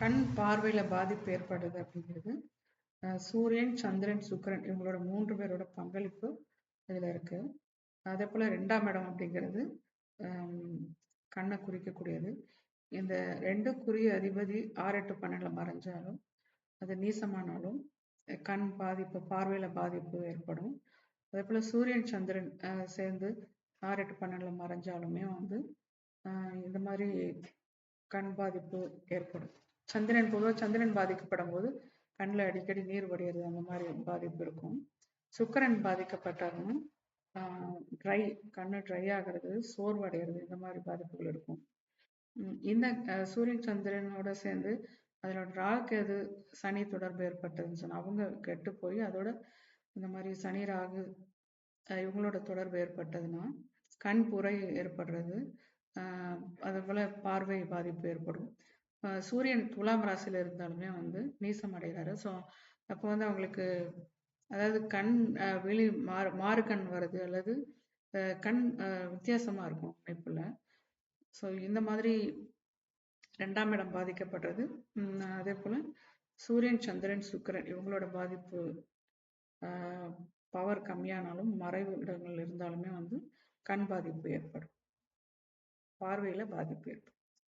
கண் பார்வையில பாதிப்பு ஏற்படுது அப்படிங்கிறது சூரியன் சந்திரன் சுக்கிரன் இவங்களோட மூன்று பேரோட பங்களிப்பு இதுல இருக்கு. அதே போல ரெண்டாம் இடம் அப்படிங்கிறது கண்ணை குறிக்கக்கூடியது. இந்த ரெண்டுக்குரிய அதிபதி ஆறு எட்டு பன்னெண்டுல மறைஞ்சாலும் அது நீசமானாலும் கண் பாதிப்பு பார்வையில பாதிப்பு ஏற்படும். அதே போல சூரியன் சந்திரன் சேர்ந்து ஆறு எட்டு பன்னெண்டுல மறைஞ்சாலுமே வந்து இந்த மாதிரி கண் பாதிப்பு ஏற்படும். சந்திரன் பொதுவாக சந்திரன் பாதிக்கப்படும் போது கண்ணில் அடிக்கடி நீர் வடிகிறது அந்த மாதிரி பாதிப்பு இருக்கும். சுக்கரன் பாதிக்கப்பட்டாலும் ட்ரை கண்ணு ட்ரை ஆகிறது சோர்வடைகிறது இந்த மாதிரி பாதிப்புகள் இருக்கும். இந்த சூரியன் சந்திரனோட சேர்ந்து அதோட ராகு எது சனி தொடர்பு ஏற்பட்டதுன்னு சொன்னால் அவங்க கெட்டு போய் அதோட இந்த மாதிரி சனி ராகு இவங்களோட தொடர்பு ஏற்பட்டதுன்னா கண் புரை ஏற்படுறது ஆஹ் அது போல பார்வை பாதிப்பு ஏற்படும். சூரியன் துலாம் ராசியில இருந்தாலுமே வந்து நீசம் அடைகிறாரு. ஸோ அப்போ வந்து அவங்களுக்கு அதாவது கண் வெளி விழி மாறு மாறு கண் வருது அல்லது கண் வித்தியாசமா இருக்கும் அமைப்புல. ஸோ இந்த மாதிரி ரெண்டாம் இடம் பாதிக்கப்படுறது. அதே போல சூரியன் சந்திரன் சுக்கிரன் இவங்களோட பாதிப்பு பவர் கம்மியானாலும் மறைவு இடங்கள் இருந்தாலுமே வந்து கண் பாதிப்பு ஏற்படும். பார்வையில பாதிப்பு ஏற்படும்.